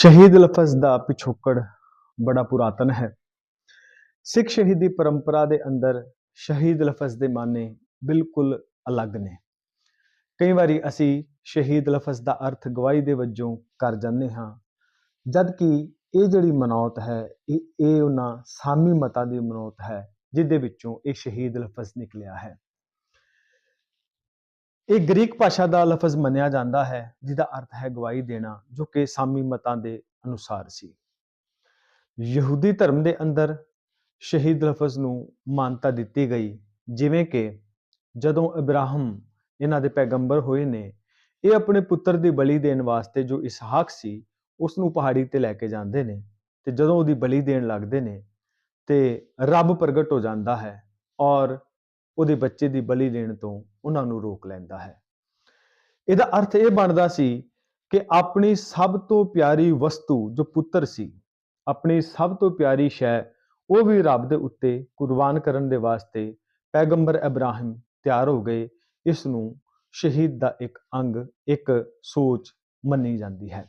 ਸ਼ਹੀਦ ਲਫ਼ਜ਼ ਦਾ ਪਿਛੋਕੜ ਬੜਾ ਪੁਰਾਤਨ ਹੈ। ਸਿੱਖ ਸ਼ਹੀਦੀ ਪਰੰਪਰਾ ਦੇ ਅੰਦਰ ਸ਼ਹੀਦ ਲਫ਼ਜ਼ ਦੇ ਮਾਨੇ ਬਿਲਕੁਲ ਅਲੱਗ ਨੇ। ਕਈ ਵਾਰੀ ਅਸੀਂ ਸ਼ਹੀਦ ਲਫ਼ਜ਼ ਦਾ ਅਰਥ ਗਵਾਹੀ ਦੇ ਵਜੋਂ ਕਰ ਜਾਂਦੇ ਹਾਂ ਜਦ ਕਿ ਇਹ ਜਿਹੜੀ ਮਨੌਤ ਹੈ, ਇਹ ਇਹ ਉਹਨਾਂ ਸਾਮੀ ਮਤਾਂ ਦੀ ਮਨੌਤ ਹੈ ਜਿਦੇ ਵਿੱਚੋਂ ਇਹ ਸ਼ਹੀਦ ਲਫ਼ਜ਼ ਨਿਕਲਿਆ ਹੈ। ਇਹ ਗ੍ਰੀਕ ਭਾਸ਼ਾ ਦਾ ਲਫ਼ਜ਼ ਮੰਨਿਆ ਜਾਂਦਾ ਹੈ, ਜਿਹਦਾ ਅਰਥ ਹੈ ਗਵਾਹੀ ਦੇਣਾ, ਜੋ ਕਿ ਸਾਮੀ ਮਤਾਂ ਦੇ ਅਨੁਸਾਰ ਸੀ। ਯਹੂਦੀ ਧਰਮ ਦੇ ਅੰਦਰ ਸ਼ਹੀਦ ਲਫ਼ਜ਼ ਨੂੰ ਮਾਨਤਾ ਦਿੱਤੀ ਗਈ, ਜਿਵੇਂ ਕਿ ਜਦੋਂ ਇਬਰਾਹਿਮ ਇਹਨਾਂ ਦੇ ਪੈਗੰਬਰ ਹੋਏ ਨੇ, ਇਹ ਆਪਣੇ ਪੁੱਤਰ ਦੀ ਬਲੀ ਦੇਣ ਵਾਸਤੇ ਜੋ ਇਸਹਾਕ ਸੀ, ਉਸ ਨੂੰ ਪਹਾੜੀ ਤੇ ਲੈ ਕੇ ਜਾਂਦੇ ਨੇ ਤੇ ਜਦੋਂ ਉਹਦੀ ਬਲੀ ਦੇਣ ਲੱਗਦੇ ਨੇ ਤੇ ਰੱਬ ਪ੍ਰਗਟ ਹੋ ਜਾਂਦਾ ਹੈ ਔਰ ਉਹਦੇ ਬੱਚੇ ਦੀ ਬਲੀ ਦੇਣ ਤੋਂ ਉਹਨਾਂ ਨੂੰ ਰੋਕ ਲੈਂਦਾ ਹੈ। ਇਹਦਾ ਅਰਥ ਇਹ ਬਣਦਾ ਸੀ ਕਿ ਆਪਣੀ ਸਭ ਤੋਂ ਪਿਆਰੀ ਵਸਤੂ ਜੋ ਪੁੱਤਰ ਸੀ, ਆਪਣੀ ਸਭ ਤੋਂ ਪਿਆਰੀ ਸ਼ੈ, ਉਹ ਵੀ ਰੱਬ ਦੇ ਉੱਤੇ ਕੁਰਬਾਨ ਕਰਨ ਦੇ ਵਾਸਤੇ ਪੈਗੰਬਰ ਇਬਰਾਹਿਮ ਤਿਆਰ ਹੋ ਗਏ, ਇਸ ਨੂੰ ਸ਼ਹੀਦ ਦਾ ਇੱਕ ਅੰਗ, ਇੱਕ ਸੋਚ ਮੰਨੀ ਜਾਂਦੀ ਹੈ।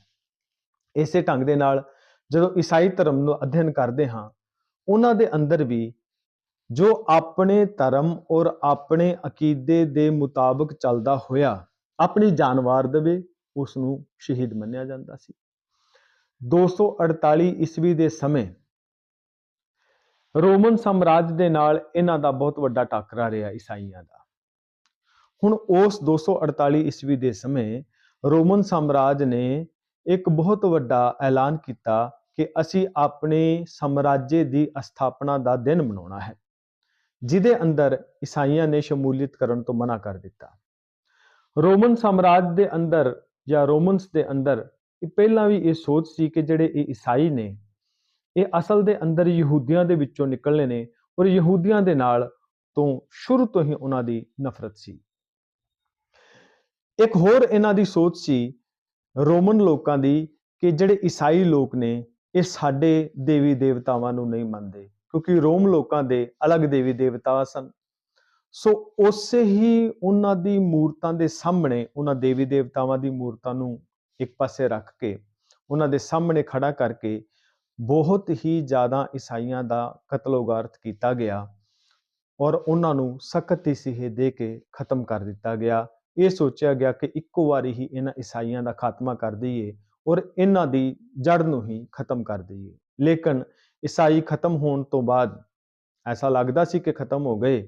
ਇਸੇ ਢੰਗ ਦੇ ਨਾਲ ਜਦੋਂ ਈਸਾਈ ਧਰਮ ਨੂੰ ਅਧਿਐਨ ਕਰਦੇ ਹਾਂ, ਉਹਨਾਂ ਦੇ ਅੰਦਰ ਵੀ ਜੋ ਆਪਣੇ ਧਰਮ ਔਰ ਆਪਣੇ ਅਕੀਦੇ ਦੇ ਮੁਤਾਬਕ ਚੱਲਦਾ ਹੋਇਆ ਆਪਣੀ ਜਾਨਵਾਰ ਦੇਵੇ ਉਸ ਨੂੰ ਸ਼ਹੀਦ ਮੰਨਿਆ ਜਾਂਦਾ ਸੀ। 248 ਈਸਵੀ ਦੇ ਸਮੇਂ ਰੋਮਨ ਸਾਮਰਾਜ ਦੇ ਨਾਲ ਇਹਨਾਂ ਦਾ ਬਹੁਤ ਵੱਡਾ ਟਾਕਰਾ ਰਿਹਾ ਈਸਾਈਆਂ ਦਾ। ਹੁਣ ਉਸ 248 ਈਸਵੀ ਦੇ ਸਮੇਂ ਰੋਮਨ ਸਾਮਰਾਜ ਨੇ ਇੱਕ ਬਹੁਤ ਵੱਡਾ ਐਲਾਨ ਕੀਤਾ ਕਿ ਅਸੀਂ ਆਪਣੇ ਸਾਮਰਾਜ්य ਦੀ ਸਥਾਪਨਾ ਦਾ ਦਿਨ ਮਨਾਉਣਾ ਹੈ। ਜਿਹਦੇ ਅੰਦਰ ਈਸਾਈਆਂ ਨੇ ਸ਼ਮੂਲੀਅਤ ਕਰਨ ਤੋਂ ਮਨਾ ਕਰ ਦਿੱਤਾ। ਰੋਮਨ ਸਾਮਰਾਜ ਦੇ ਅੰਦਰ ਜਾਂ ਰੋਮਨਸ ਦੇ ਅੰਦਰ ਇਹ ਪਹਿਲਾਂ ਵੀ ਇਹ ਸੋਚ ਸੀ ਕਿ ਜਿਹੜੇ ਇਹ ਈਸਾਈ ਨੇ, ਇਹ ਅਸਲ ਦੇ ਅੰਦਰ ਯਹੂਦੀਆਂ ਦੇ ਵਿੱਚੋਂ ਨਿਕਲਣੇ ਨੇ ਔਰ ਯਹੂਦੀਆਂ ਦੇ ਨਾਲ ਤੋਂ ਸ਼ੁਰੂ ਤੋਂ ਹੀ ਉਹਨਾਂ ਦੀ ਨਫ਼ਰਤ ਸੀ। ਇੱਕ ਹੋਰ ਇਹਨਾਂ ਦੀ ਸੋਚ ਸੀ ਰੋਮਨ ਲੋਕਾਂ ਦੀ ਕਿ ਜਿਹੜੇ ਈਸਾਈ ਲੋਕ ਨੇ, ਇਹ ਸਾਡੇ ਦੇਵੀ ਦੇਵਤਾਵਾਂ ਨੂੰ ਨਹੀਂ ਮੰਨਦੇ। ਕਿਉਂਕਿ ਰੋਮ ਲੋਕਾਂ ਦੇ ਅਲੱਗ ਦੇਵੀ ਦੇਵਤਾ ਸਨ। ਸੋ ਉਸੇ ਹੀ ਉਹਨਾਂ ਦੀ ਮੂਰਤਾਂ ਦੇ ਸਾਹਮਣੇ ਉਹਨਾਂ ਦੇਵੀ ਦੇਵਤਾਵਾਂ ਦੀ ਮੂਰਤਾਂ ਨੂੰ ਇੱਕ ਪਾਸੇ ਰੱਖ ਕੇ, ਉਹਨਾਂ ਦੇ ਸਾਹਮਣੇ ਖੜਾ ਕਰਕੇ ਬਹੁਤ ਹੀ ਜ਼ਿਆਦਾ ਈਸਾਈਆਂ ਦਾ ਕਤਲੋਗਾਰਤ ਕੀਤਾ ਗਿਆ ਔਰ ਉਹਨਾਂ ਨੂੰ ਸਖਤ ਤਸੀਹੇ ਦੇ ਕੇ ਖਤਮ ਕਰ ਦਿੱਤਾ ਗਿਆ। ਇਹ ਸੋਚਿਆ ਗਿਆ ਕਿ ਇੱਕੋ ਵਾਰੀ ਹੀ ਇਹਨਾਂ ਈਸਾਈਆਂ ਦਾ ਖਾਤਮਾ ਕਰ ਦਈਏ ਔਰ ਇਹਨਾਂ ਦੀ ਜੜ ਨੂੰ ਹੀ ਖਤਮ ਕਰ ਦਈਏ। ਲੇਕਿਨ ਈਸਾਈ ਖਤਮ ਹੋਣ ਤੋਂ ਬਾਅਦ ਐਸਾ ਲੱਗਦਾ ਸੀ ਕਿ ਖਤਮ ਹੋ ਗਏ,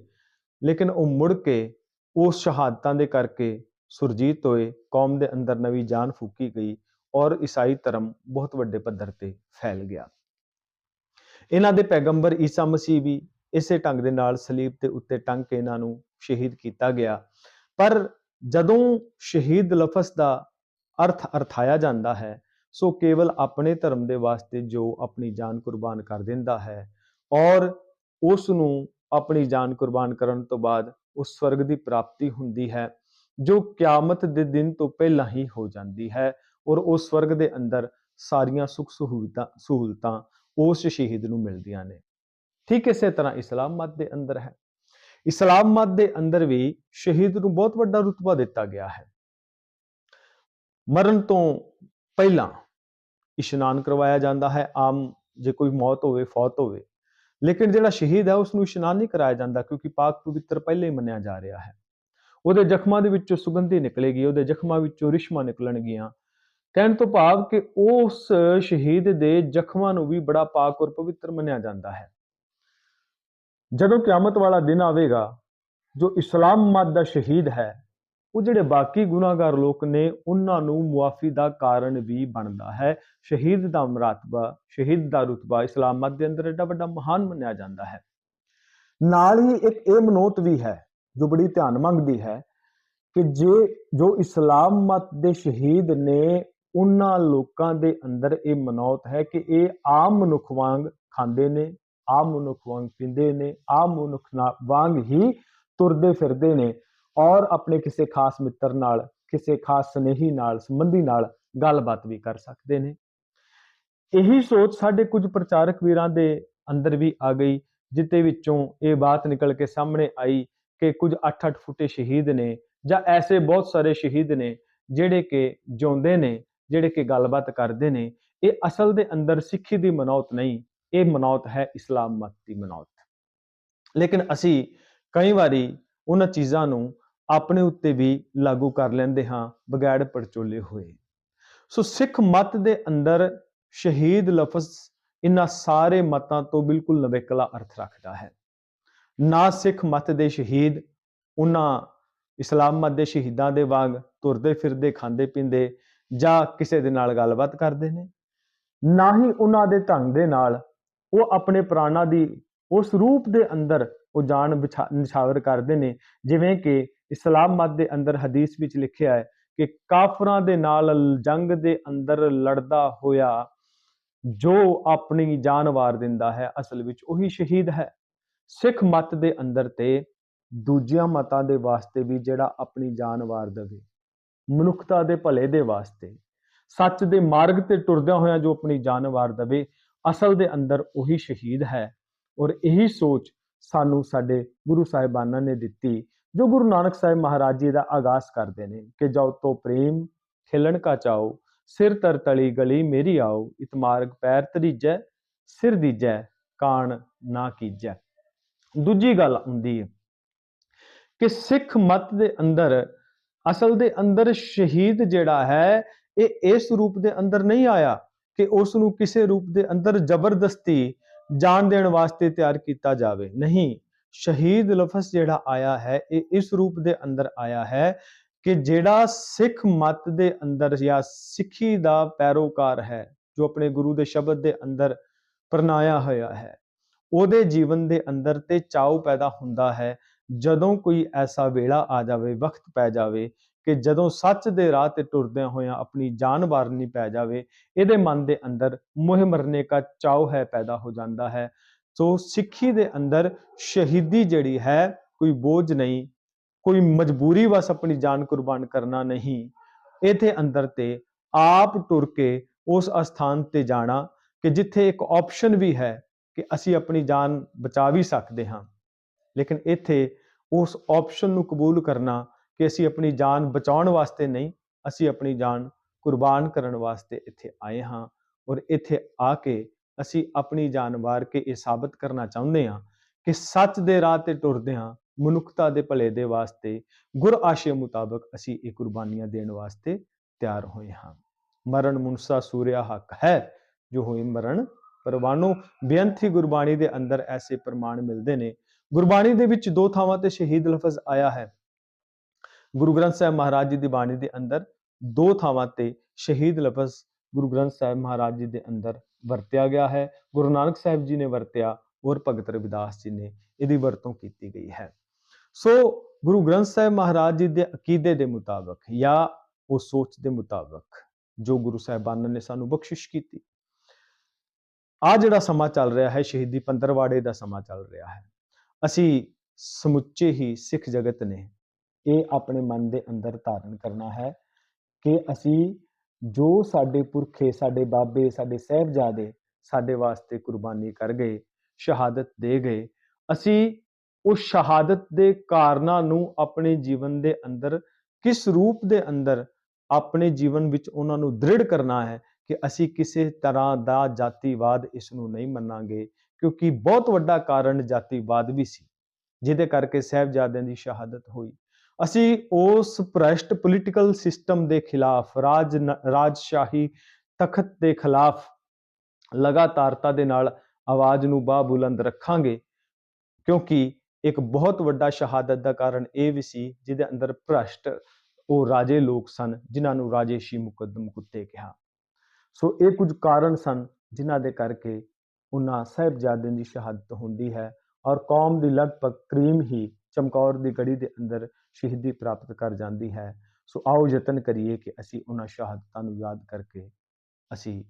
ਲੇਕਿਨ ਉਹ ਮੁੜ ਕੇ ਉਸ ਸ਼ਹਾਦਤਾਂ ਦੇ ਕਰਕੇ ਸੁਰਜੀਤ ਹੋਏ, ਕੌਮ ਦੇ ਅੰਦਰ ਨਵੀਂ ਜਾਨ ਫੂਕੀ ਗਈ ਔਰ ਈਸਾਈ ਧਰਮ ਬਹੁਤ ਵੱਡੇ ਪੱਧਰ ਤੇ ਫੈਲ ਗਿਆ। ਇਹਨਾਂ ਦੇ ਪੈਗੰਬਰ ਈਸਾ ਮਸੀਹ ਵੀ ਇਸੇ ਢੰਗ ਦੇ ਨਾਲ ਸਲੀਬ ਦੇ ਉੱਤੇ ਟੰਗ ਕੇ ਇਹਨਾਂ ਨੂੰ ਸ਼ਹੀਦ ਕੀਤਾ ਗਿਆ। ਪਰ ਜਦੋਂ ਸ਼ਹੀਦ ਲਫ਼ਜ਼ ਦਾ ਅਰਥ ਅਰਥਾਇਆ ਜਾਂਦਾ ਹੈ ਸੋ ਕੇਵਲ ਆਪਣੇ ਧਰਮ ਦੇ ਵਾਸਤੇ ਜੋ ਆਪਣੀ ਜਾਨ ਕੁਰਬਾਨ ਕਰ ਦਿੰਦਾ ਹੈ ਔਰ ਉਸ ਨੂੰ ਆਪਣੀ ਜਾਨ ਕੁਰਬਾਨ ਕਰਨ ਤੋਂ ਬਾਅਦ ਉਸ ਸਵਰਗ ਦੀ ਪ੍ਰਾਪਤੀ ਹੁੰਦੀ ਹੈ, ਜੋ ਕਿਆਮਤ ਦੇ ਦਿਨ ਤੋਂ ਪਹਿਲਾਂ ਹੀ ਹੋ ਜਾਂਦੀ ਹੈ ਔਰ ਉਸ ਸਵਰਗ ਦੇ ਅੰਦਰ ਸਾਰੀਆਂ ਸੁੱਖ ਸਹੂਲਤਾਂ ਸਹੂਲਤਾਂ ਉਸ ਸ਼ਹੀਦ ਨੂੰ ਮਿਲਦੀਆਂ ਨੇ। ਠੀਕ ਇਸੇ ਤਰ੍ਹਾਂ ਇਸਲਾਮ ਮਤ ਦੇ ਅੰਦਰ ਹੈ। ਇਸਲਾਮ ਮਤ ਦੇ ਅੰਦਰ ਵੀ ਸ਼ਹੀਦ ਨੂੰ ਬਹੁਤ ਵੱਡਾ ਰੁਤਬਾ ਦਿੱਤਾ ਗਿਆ ਹੈ। ਮਰਨ ਤੋਂ ਪਹਿਲਾਂ ਇਸ਼ਨਾਨ ਕਰਵਾਇਆ ਜਾਂਦਾ ਹੈ, ਆਮ ਜੇ ਕੋਈ ਮੌਤ ਹੋਵੇ, ਫੌਤ ਹੋਵੇ। ਲੇਕਿਨ ਜਿਹੜਾ ਸ਼ਹੀਦ ਹੈ ਉਸ ਨੂੰ ਇਸ਼ਨਾਨ ਨਹੀਂ ਕਰਾਇਆ ਜਾਂਦਾ ਕਿਉਂਕਿ ਪਾਕ ਪਵਿੱਤਰ ਪਹਿਲੇ ਹੀ ਮੰਨਿਆ ਜਾ ਰਿਹਾ ਹੈ। ਉਹਦੇ ਜ਼ਖਮਾਂ ਦੇ ਵਿੱਚੋਂ ਸੁਗੰਧੀ ਨਿਕਲੇਗੀ, ਉਹਦੇ ਜ਼ਖਮਾਂ ਵਿੱਚੋਂ ਰਿਸ਼ਮਾਂ ਨਿਕਲਣਗੀਆਂ। ਕਹਿਣ ਤੋਂ ਭਾਵ ਕਿ ਉਸ ਸ਼ਹੀਦ ਦੇ ਜ਼ਖਮਾਂ ਨੂੰ ਵੀ ਬੜਾ ਪਾਕ ਔਰ ਪਵਿੱਤਰ ਮੰਨਿਆ ਜਾਂਦਾ ਹੈ। ਜਦੋਂ ਕਿਆਮਤ ਵਾਲਾ ਦਿਨ ਆਵੇਗਾ, ਜੋ ਇਸਲਾਮ ਮਤ ਦਾ ਸ਼ਹੀਦ ਹੈ ਉਹ ਜਿਹੜੇ ਬਾਕੀ ਗੁਨਾਹਗਾਰ ਲੋਕ ਨੇ, ਉਹਨਾਂ ਨੂੰ ਮੁਆਫੀ ਦਾ ਕਾਰਨ ਵੀ ਬਣਦਾ ਹੈ। ਸ਼ਹੀਦ ਦਾ ਮਰਤਬਾ, ਸ਼ਹੀਦ ਦਾ ਰਤਬਾ ਇਸਲਾਮ ਮਤ ਦੇ ਅੰਦਰ ਏਡਾ ਵੱਡਾ ਮਹਾਨ ਮੰਨਿਆ ਜਾਂਦਾ ਹੈ। ਨਾਲ ਹੀ ਇੱਕ ਇਹ ਮਨੋਤ ਵੀ ਹੈ, ਜੋ ਬੜੀ ਧਿਆਨ ਮੰਗਦੀ ਹੈ, ਕਿ ਜੇ ਜੋ ਇਸਲਾਮ ਮਤ ਦੇ ਸ਼ਹੀਦ ਨੇ, ਉਹਨਾਂ ਲੋਕਾਂ ਦੇ ਅੰਦਰ ਇਹ ਮਨੌਤ ਹੈ ਕਿ ਇਹ ਆਮ ਮਨੁੱਖ ਵਾਂਗ ਖਾਂਦੇ ਨੇ, ਆਮ ਮਨੁੱਖ ਵਾਂਗ ਪੀਂਦੇ ਨੇ, ਆਮ ਮਨੁੱਖ ਵਾਂਗ ਹੀ ਤੁਰਦੇ ਫਿਰਦੇ ਨੇ। ਔਰ ਆਪਣੇ ਕਿਸੇ ਖਾਸ ਮਿੱਤਰ ਨਾਲ, ਕਿਸੇ ਖਾਸ ਸਨੇਹੀ ਨਾਲ, ਸੰਬੰਧੀ ਨਾਲ ਗੱਲਬਾਤ ਵੀ ਕਰ ਸਕਦੇ ਨੇ। ਇਹੀ ਸੋਚ ਸਾਡੇ ਕੁਝ ਪ੍ਰਚਾਰਕ ਵੀਰਾਂ ਦੇ ਅੰਦਰ ਵੀ ਆ ਗਈ, ਜਿੱਤੇ ਵਿੱਚੋਂ ਇਹ ਬਾਤ ਨਿਕਲ ਕੇ ਸਾਹਮਣੇ ਆਈ ਕਿ ਕੁਝ 8-8 ਫੁੱਟੇ ਸ਼ਹੀਦ ਨੇ ਜਾਂ ਐਸੇ ਬਹੁਤ ਸਾਰੇ ਸ਼ਹੀਦ ਨੇ ਜਿਹੜੇ ਕਿ ਜਿਉਂਦੇ ਨੇ, ਜਿਹੜੇ ਕਿ ਗੱਲਬਾਤ ਕਰਦੇ ਨੇ। ਇਹ ਅਸਲ ਦੇ ਅੰਦਰ ਸਿੱਖੀ ਦੀ ਮਨੌਤ ਨਹੀਂ, ਇਹ ਮਨੌਤ ਹੈ ਇਸਲਾਮ ਮਤ ਦੀ ਮਨੌਤ। ਲੇਕਿਨ ਅਸੀਂ ਕਈ ਵਾਰੀ ਉਹਨਾਂ ਚੀਜ਼ਾਂ ਨੂੰ ਆਪਣੇ ਉੱਤੇ ਵੀ ਲਾਗੂ ਕਰ ਲੈਂਦੇ ਹਾਂ ਬਗੈੜ ਪਰਚੋਲੇ ਹੋਏ। ਸੋ ਸਿੱਖ ਮਤ ਦੇ ਅੰਦਰ ਸ਼ਹੀਦ ਲਫ਼ਜ਼ ਇਨ੍ਹਾਂ ਸਾਰੇ ਮਤਾਂ ਤੋਂ ਬਿਲਕੁਲ ਨਵੇਕਲਾ ਅਰਥ ਰੱਖਦਾ ਹੈ। ਨਾ ਸਿੱਖ ਮਤ ਦੇ ਸ਼ਹੀਦ ਉਹਨਾਂ ਇਸਲਾਮ ਮਤ ਦੇ ਸ਼ਹੀਦਾਂ ਦੇ ਵਾਂਗ ਤੁਰਦੇ ਫਿਰਦੇ, ਖਾਂਦੇ ਪੀਂਦੇ ਜਾਂ ਕਿਸੇ ਦੇ ਨਾਲ ਗੱਲਬਾਤ ਕਰਦੇ ਨੇ, ਨਾ ਹੀ ਉਹਨਾਂ ਦੇ ਢੰਗ ਦੇ ਨਾਲ ਉਹ ਆਪਣੇ ਪ੍ਰਾਣਾਂ ਦੀ ਉਸ ਰੂਪ ਦੇ ਅੰਦਰ ਉਹ ਜਾਣ ਵਿਛਾ- ਨਿਛਾਵਰ ਕਰਦੇ ਨੇ, ਜਿਵੇਂ ਕਿ ਇਸਲਾਮ ਮਤ ਦੇ ਅੰਦਰ ਹਦੀਸ ਵਿੱਚ ਲਿਖਿਆ ਹੈ ਕਿ ਕਾਫਰਾਂ ਦੇ ਨਾਲ ਜੰਗ ਦੇ ਅੰਦਰ ਲੜਦਾ ਹੋਇਆ ਜੋ ਆਪਣੀ ਜਾਨ ਵਾਰ ਦਿੰਦਾ ਹੈ, ਅਸਲ ਵਿੱਚ ਉਹੀ ਸ਼ਹੀਦ ਹੈ। ਸਿੱਖ ਮਤ ਦੇ ਅੰਦਰ ਤੇ ਦੂਜਿਆਂ ਮਤਾਂ ਦੇ ਵਾਸਤੇ ਵੀ ਜਿਹੜਾ ਆਪਣੀ ਜਾਨ ਵਾਰ ਦੇਵੇ, ਮਨੁੱਖਤਾ ਦੇ ਭਲੇ ਦੇ ਵਾਸਤੇ, ਸੱਚ ਦੇ ਮਾਰਗ ਤੇ ਟੁਰਦਿਆਂ ਹੋਇਆਂ ਜੋ ਆਪਣੀ ਜਾਨ ਵਾਰ ਦੇਵੇ, ਅਸਲ ਦੇ ਅੰਦਰ ਉਹੀ ਸ਼ਹੀਦ ਹੈ। ਔਰ ਇਹੀ ਸੋਚ ਸਾਨੂੰ ਸਾਡੇ ਗੁਰੂ ਸਾਹਿਬਾਨਾਂ ਨੇ ਦਿੱਤੀ ਜੋ ਗੁਰੂ ਨਾਨਕ ਸਾਹਿਬ ਮਹਾਰਾਜ ਜੀ ਦਾ ਆਗਾਜ਼ ਕਰਦੇ ਨੇ ਕਿ ਜਾਓ ਤੋ ਪ੍ਰੇਮ, ਖਿਲਣ ਕਾ ਚਾਓ, ਸਿਰ ਤਰ ਤਲੀ ਗਲੀ ਮੇਰੀ ਆਓ ਇਤਮਾਰਗ ਪੈਰ ਤਰੀਜੈ, ਸਿਰ ਦੀਜੈ, ਕਾਣ ਨਾ ਕੀਜੈ। ਦੂਜੀ ਗੱਲ ਹੁੰਦੀ ਹੈ ਕਿ ਸਿੱਖ ਮਤ ਦੇ ਅੰਦਰ, ਅਸਲ ਦੇ ਅੰਦਰ ਸ਼ਹੀਦ ਜਿਹੜਾ ਹੈ, ਇਹ ਇਸ ਰੂਪ ਦੇ ਅੰਦਰ ਨਹੀਂ ਆਇਆ ਕਿ ਉਸ ਨੂੰ ਕਿਸੇ ਰੂਪ ਦੇ ਅੰਦਰ ਜ਼ਬਰਦਸਤੀ ਜਾਨ ਦੇਣ ਵਾਸਤੇ ਤਿਆਰ ਕੀਤਾ ਜਾਵੇ। ਨਹੀਂ ਸ਼ਹੀਦ ਲਫ਼ਜ਼ ਜਿਹੜਾ ਆਇਆ ਹੈ, ਇਹ ਇਸ ਰੂਪ ਦੇ ਅੰਦਰ ਆਇਆ ਹੈ ਕਿ ਜਿਹੜਾ ਸਿੱਖ ਮਤ ਦੇ ਅੰਦਰ ਜਾਂ ਸਿੱਖੀ ਦਾ ਪੈਰੋਕਾਰ ਹੈ, ਜੋ ਆਪਣੇ ਗੁਰੂ ਦੇ ਸ਼ਬਦ ਦੇ ਅੰਦਰ ਪਰਨਾਇਆ ਹੋਇਆ ਹੈ, ਉਹਦੇ ਜੀਵਨ ਦੇ ਅੰਦਰ ਤੇ ਚਾਉ ਪੈਦਾ ਹੁੰਦਾ ਹੈ, ਜਦੋਂ ਕੋਈ ਐਸਾ ਵੇਲਾ ਆ ਜਾਵੇ, ਵਕਤ ਪੈ ਜਾਵੇ ਕਿ ਜਦੋਂ ਸੱਚ ਦੇ ਰਾਹ ਤੇ ਟੁਰਦਿਆਂ ਹੋਇਆਂ ਆਪਣੀ ਜਾਨ ਵਾਰਨੀ ਪੈ ਜਾਵੇ, ਇਹਦੇ ਮਨ ਦੇ ਅੰਦਰ ਮੋਹ ਮਰਨੇ ਦਾ ਚਾਉ ਹੈ ਪੈਦਾ ਹੋ ਜਾਂਦਾ ਹੈ। ਸੋ ਸਿੱਖੀ ਦੇ ਅੰਦਰ ਸ਼ਹੀਦੀ ਜਿਹੜੀ ਹੈ ਕੋਈ ਬੋਝ ਨਹੀਂ, ਕੋਈ ਮਜਬੂਰੀ ਵਸ ਆਪਣੀ ਜਾਨ ਕੁਰਬਾਨ ਕਰਨਾ ਨਹੀਂ। ਇਹਦੇ ਅੰਦਰ ਤੇ ਆਪ ਟੁਰ ਕੇ ਉਸ ਅਸਥਾਨ ਤੇ ਜਾਣਾ ਕਿ ਜਿੱਥੇ ਇੱਕ ਆਪਸ਼ਨ ਵੀ ਹੈ ਕਿ ਅਸੀਂ ਆਪਣੀ ਜਾਨ ਬਚਾ ਵੀ ਸਕਦੇ ਹਾਂ। ਲੇਕਿਨ ਇੱਥੇ ਉਸ ਆਪਸ਼ਨ ਨੂੰ ਕਬੂਲ ਕਰਨਾ ਕਿ ਅਸੀਂ ਆਪਣੀ ਜਾਨ ਬਚਾਉਣ ਵਾਸਤੇ ਨਹੀਂ, ਅਸੀਂ ਆਪਣੀ ਜਾਨ ਕੁਰਬਾਨ ਕਰਨ ਵਾਸਤੇ ਇੱਥੇ ਆਏ ਹਾਂ ਔਰ ਇੱਥੇ ਆ ਕੇ ਅਸੀਂ ਆਪਣੀ ਜਾਨ ਵਾਰ ਕੇ ਇਹ ਸਾਬਤ ਕਰਨਾ ਚਾਹੁੰਦੇ ਹਾਂ ਕਿ ਸੱਚ ਦੇ ਰਾਹ ਤੇ ਟੁਰਦੇ ਹਾਂ, ਮਨੁੱਖਤਾ ਦੇ ਭਲੇ ਦੇ ਵਾਸਤੇ, ਗੁਰ ਆਸ਼ੇ ਮੁਤਾਬਕ ਅਸੀਂ ਇਹ ਕੁਰਬਾਨੀਆਂ ਦੇਣ ਵਾਸਤੇ ਤਿਆਰ ਹੋਏ ਹਾਂ। ਮਰਨ ਮੁਨਸਾ ਸੂਰਿਆ ਹੱਕ ਹੈ, ਜੋ ਹੋਏ ਮਰਨ ਪਰਵਾਨੋ ਬੇਅੰਤ ਹੀ ਗੁਰਬਾਣੀ ਦੇ ਅੰਦਰ ਐਸੇ ਪ੍ਰਮਾਣ ਮਿਲਦੇ ਨੇ। ਗੁਰਬਾਣੀ ਦੇ ਵਿੱਚ ਦੋ ਥਾਵਾਂ ਤੇ ਸ਼ਹੀਦ ਲਫ਼ਜ਼ ਆਇਆ ਹੈ। ਗੁਰੂ ਗ੍ਰੰਥ ਸਾਹਿਬ ਮਹਾਰਾਜ ਜੀ ਦੀ ਬਾਣੀ ਦੇ ਅੰਦਰ ਦੋ ਥਾਵਾਂ ਤੇ ਸ਼ਹੀਦ ਲਫ਼ਜ਼ ਗੁਰੂ ਗ੍ਰੰਥ ਸਾਹਿਬ ਮਹਾਰਾਜ ਜੀ ਦੇ ਅੰਦਰ ਵਰਤਿਆ ਗਿਆ ਹੈ, ਗੁਰੂ ਨਾਨਕ ਸਾਹਿਬ ਜੀ ਨੇ ਵਰਤਿਆ, ਔਰ ਭਗਤ ਰਵਿਦਾਸ ਜੀ ਨੇ ਇਹਦੀ ਵਰਤੋਂ ਕੀਤੀ ਗਈ ਹੈ। ਸੋ ਗੁਰੂ ਗ੍ਰੰਥ ਸਾਹਿਬ ਮਹਾਰਾਜ ਜੀ ਦੇ ਅਕੀਦੇ ਦੇ ਮੁਤਾਬਕ ਜਾਂ ਉਹ ਸੋਚ ਦੇ ਮੁਤਾਬਕ ਜੋ ਗੁਰੂ ਸਾਹਿਬਾਨ ਨੇ ਸਾਨੂੰ ਬਖਸ਼ਿਸ਼ ਕੀਤੀ ਆ ਜਿਹੜਾ ਸਮਾਂ ਚੱਲ ਰਿਹਾ ਹੈ, ਸ਼ਹੀਦੀ ਪੰਦਰਵਾੜੇ ਦਾ ਸਮਾਂ ਚੱਲ ਰਿਹਾ ਹੈ, ਅਸੀਂ ਸਮੁੱਚੇ ਹੀ ਸਿੱਖ ਜਗਤ ਨੇ ਇਹ ਆਪਣੇ ਮਨ ਦੇ ਅੰਦਰ ਧਾਰਨ ਕਰਨਾ ਹੈ ਕਿ ਅਸੀਂ ਜੋ ਸਾਡੇ ਪੁਰਖੇ, ਸਾਡੇ ਬਾਬੇ, ਸਾਡੇ ਸਹਿਬਜ਼ਾਦੇ ਸਾਡੇ ਵਾਸਤੇ ਕੁਰਬਾਨੀ ਕਰ ਗਏ, ਸ਼ਹਾਦਤ ਦੇ ਗਏ, ਅਸੀਂ ਉਸ ਸ਼ਹਾਦਤ ਦੇ ਕਾਰਨਾਂ ਨੂੰ ਆਪਣੇ ਜੀਵਨ ਦੇ ਅੰਦਰ ਕਿਸ ਰੂਪ ਦੇ ਅੰਦਰ ਆਪਣੇ ਜੀਵਨ ਵਿੱਚ ਉਹਨਾਂ ਨੂੰ ਦ੍ਰਿੜ ਕਰਨਾ ਹੈ ਕਿ ਅਸੀਂ ਕਿਸੇ ਤਰ੍ਹਾਂ ਦਾ ਜਾਤੀਵਾਦ ਇਸ ਨੂੰ ਨਹੀਂ ਮੰਨਾਂਗੇ, ਕਿਉਂਕਿ ਬਹੁਤ ਵੱਡਾ ਕਾਰਨ ਜਾਤੀਵਾਦ ਵੀ ਸੀ, ਜਿਹਦੇ ਕਰਕੇ ਸਹਿਬਜ਼ਾਦਿਆਂ ਦੀ ਸ਼ਹਾਦਤ ਹੋਈ। ਅਸੀਂ ਉਸ ਭ੍ਰਸ਼ਟ ਪੋਲੀਟੀਕਲ ਸਿਸਟਮ ਦੇ ਖਿਲਾਫ, ਰਾਜ ਰਾਜਸ਼ਾਹੀ ਤਖਤ ਦੇ ਖਿਲਾਫ ਲਗਾਤਾਰਤਾ ਦੇ ਨਾਲ ਆਵਾਜ਼ ਨੂੰ ਬਾਹ ਬੁਲੰਦ ਰੱਖਾਂਗੇ, ਕਿਉਂਕਿ ਇੱਕ ਬਹੁਤ ਵੱਡਾ ਸ਼ਹਾਦਤ ਦਾ ਕਾਰਨ ਇਹ ਵੀ ਸੀ, ਜਿਹਦੇ ਅੰਦਰ ਭ੍ਰਸ਼ਟ ਉਹ ਰਾਜੇ ਲੋਕ ਸਨ, ਜਿਨ੍ਹਾਂ ਨੂੰ ਰਾਜੇਸ਼ੀ ਮੁਕੱਦਮ ਕੁੱਤੇ ਕਿਹਾ। ਸੋ ਇਹ ਕੁਝ ਕਾਰਨ ਸਨ, ਜਿਨ੍ਹਾਂ ਦੇ ਕਰਕੇ ਉਹਨਾਂ ਸਾਹਿਬਜ਼ਾਦਿਆਂ ਦੀ ਸ਼ਹਾਦਤ ਹੁੰਦੀ ਹੈ। ਔਰ ਕੌਮ ਦੀ ਲਗਭਗ ਕਰੀਮ ਹੀ ਚਮਕੌਰ ਦੀ ਗੜੀ ਦੇ ਅੰਦਰ ਸ਼ਹੀਦੀ ਪ੍ਰਾਪਤ ਕਰ ਜਾਂਦੀ ਹੈ। ਸੋ ਆਓ ਯਤਨ ਕਰੀਏ ਕਿ ਅਸੀਂ ਉਹਨਾਂ ਸ਼ਹਾਦਤਾਂ ਨੂੰ ਯਾਦ ਕਰਕੇ ਅਸੀਂ